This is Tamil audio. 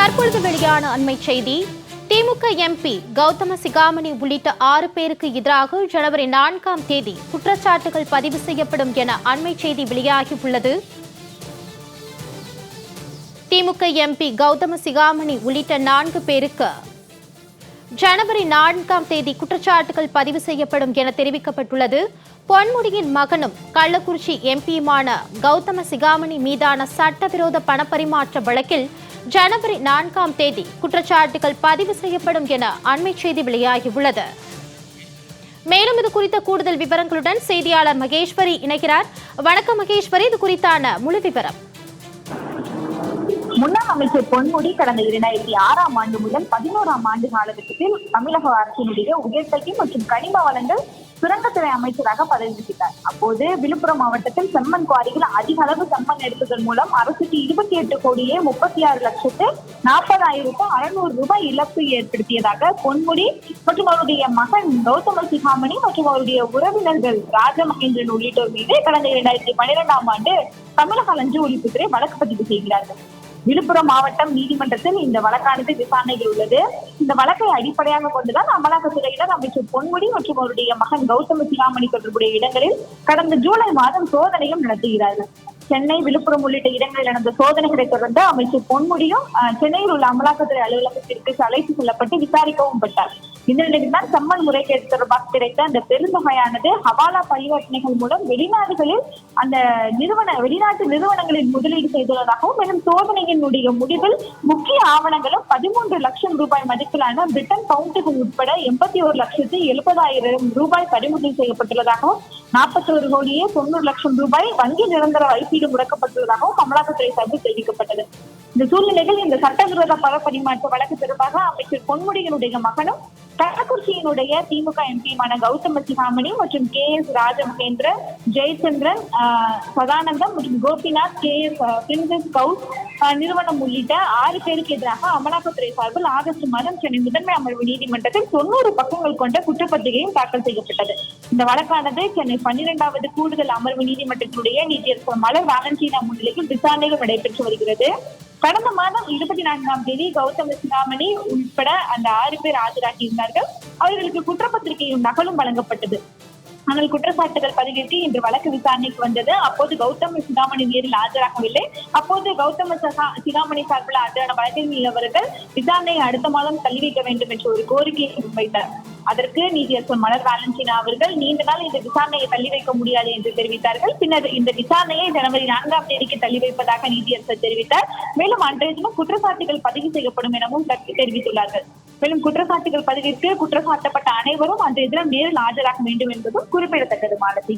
தற்பொழுது வெளியான அண்மை செய்தி திமுக எம்பி கௌதம சிகாமணி உள்ளிட்ட ஆறு பேருக்கு எதிராக ஜனவரி நான்காம் தேதி குற்றச்சாட்டுகள் பதிவு செய்யப்படும் என அண்மை செய்தி வெளியாகியுள்ளது. திமுக எம்பி கௌதம சிகாமணி உள்ளிட்ட நான்கு பேருக்கு ஜனவரி நான்காம் தேதி குற்றச்சாட்டுகள் பதிவு செய்யப்படும் என தெரிவிக்கப்பட்டுள்ளது. பொன்முடியின் மகனும் கள்ளக்குறிச்சி எம்பியுமான கௌதம சிகாமணி மீதான சட்டவிரோத பணப்பரிமாற்ற வழக்கில் ஜனவரி நான்காம் தேதி குற்றச்சாட்டுகள் பதிவு செய்யப்படும் என அண்மை செய்தி வெளியாகியுள்ளது. மேலும் இது குறித்த கூடுதல் விவரங்களுடன் செய்தியாளர் மகேஸ்வரி இணைகிறார். வணக்கம் மகேஸ்வரி இது குறித்தான முழு விவரம். முன்னாள் அமைச்சர் பொன்முடி கடந்த இரண்டாயிரத்தி ஆறாம் ஆண்டு முதல் பதினோராம் ஆண்டு காலகட்டத்தில் தமிழக அரசினுடைய உயர்கல்வி மற்றும் கனிம வளங்கள் சுரங்கத்துறை அமைச்சராக பதவி வகித்தார் அப்போது விழுப்புரம் மாவட்டத்தில் செம்மண் குவாரியில் அதிக அளவு செம்மண் எடுத்ததன் மூலம் அரசுக்கு இருபத்தி எட்டு கோடியே முப்பத்தி ஆறு லட்சத்து நாற்பதாயிரத்து அறுநூறு ரூபாய் இழப்பு ஏற்படுத்தியதாக பொன்முடி மற்றும் அவருடைய மகன் கௌதம சிகாமணி மற்றும் அவருடைய உறவினர்கள் ராஜமகேந்திரன் உள்ளிட்டோர் மீது கடந்த இரண்டாயிரத்தி பன்னிரெண்டாம் ஆண்டு தமிழக லஞ்ச ஒழிப்புத்துறை வழக்கு பதிவு செய்கிறார்கள். விழுப்புரம் மாவட்டம் நீதிமன்றத்தில் இந்த வழக்கானது விசாரணையில் உள்ளது. இந்த வழக்கை அடிப்படையாக கொண்டுதான் அமலாக்கத்துறையினர் அமைச்சர் பொன்முடி மற்றும் அவருடைய மகன் கௌதம சிகாமணி தொடர்புடைய இடங்களில் கடந்த ஜூலை மாதம் சோதனையும் நடத்துகிறார்கள். சென்னை விழுப்புரம் உள்ளிட்ட இடங்களில் நடந்த சோதனைகளை தொடர்ந்து அமைச்சர் பொன்முடியும் சென்னையில் உள்ள அமலாக்கத்துறை அலுவலகத்திற்கு அழைத்து செல்லப்பட்டு விசாரிக்கவும் பட்டார். இந்த நிலையில் தான் சம்மன் முறைகேடு தொடர்பாக கிடைத்த அந்த பெருந்தொகையானது ஹவாலா பரிவர்த்தனைகள் மூலம் வெளிநாடுகளில் அந்த நிறுவன வெளிநாட்டு நிறுவனங்களில் முதலீடு செய்துள்ளதாகவும் மேலும் சோதனையினுடைய முடிவில் முக்கிய ஆவணங்களும் பதிமூன்று லட்சம் ரூபாய் மதிப்பிலான பிரிட்டன் பவுண்டுகள் உட்பட எண்பத்தி ஒரு லட்சத்து எழுபதாயிரம் ரூபாய் பறிமுதல் செய்யப்பட்டுள்ளதாகவும் நாற்பத்தி ஒரு கோடியே தொண்ணூறு லட்சம் ரூபாய் வங்கி நிரந்தர வைப்பீடு முடக்கப்பட்டுள்ளதாகவும் அமலாக்கத்துறை சார்பில் தெரிவிக்கப்பட்டது. இந்த சூழ்நிலையில் இந்த சட்டவிரோத பண பரிமாற்ற வழக்கு தொடர்பாக அமைச்சர் பொன்முடிகளுடைய மகனும் கள்ளக்குறிச்சியினுடைய திமுக எம்பியுமான கௌதம சிகாமணி மற்றும் கே எஸ் ராஜமகேந்திரன் ஜெயச்சந்திரன் சதானந்தம் மற்றும் Gopinath K S Princess House நிறுவனம் உள்ளிட்ட ஆறு பேருக்கு எதிராக அமலாக்கத்துறை சார்பில் ஆகஸ்ட் மாதம் சென்னை முதன்மை அமர்வு நீதிமன்றத்தில் தொண்ணூறு பக்கங்கள் கொண்ட குற்றப்பத்திரிகையும் தாக்கல் செய்யப்பட்டது. இந்த வழக்கானது சென்னை பன்னிரெண்டாவது கூடுதல் அமர்வு நீதிமன்றத்தினுடைய நீதியரசர் மலர் வாலண்டீனா முன்னிலையில் விசாரணைகள் நடைபெற்று வருகிறது. கடந்த மாதம் இருபத்தி நான்காம் தேதி கௌதம சிகாமணி உட்பட அந்த ஆறு பேர் ஆஜராகி இருந்தார்கள். அவர்களுக்கு குற்றப்பத்திரிகையும் நகலும் வழங்கப்பட்டது. ஆனால் குற்றச்சாட்டுகள் பதிவிட்டு இன்று வழக்கு விசாரணைக்கு வந்தது. அப்போது கௌதம சிகாமணி நேரில் ஆஜராகவில்லை. அப்போது கௌதம சகா- சிகாமணி சார்பில் ஆஜரான வழக்கில் உள்ளவர்கள் விசாரணையை அடுத்த மாதம் தள்ளி வைக்க வேண்டும் என்ற ஒரு கோரிக்கையை முன்வைத்தார். அதற்கு நீதியரசர் மலர் வாலண்டினா அவர்கள் நீண்ட நாள் இந்த விசாரணையை தள்ளி வைக்க முடியாது என்று தெரிவித்தார்கள். பின்னர் இந்த விசாரணையை ஜனவரி நான்காம் தேதிக்கு தள்ளி வைப்பதாக நீதியரசர் தெரிவித்தார். மேலும் அன்றைய தினம் குற்றச்சாட்டுகள் பதிவு செய்யப்படும் எனவும் தெரிவித்துள்ளார்கள். மேலும் குற்றச்சாட்டுகள் பதிவிற்கு குற்றச்சாட்டப்பட்ட அனைவரும் அன்றைய தினம் நேரில் ஆஜராக வேண்டும் என்பதும் குறிப்பிடத்தக்கது மாலதி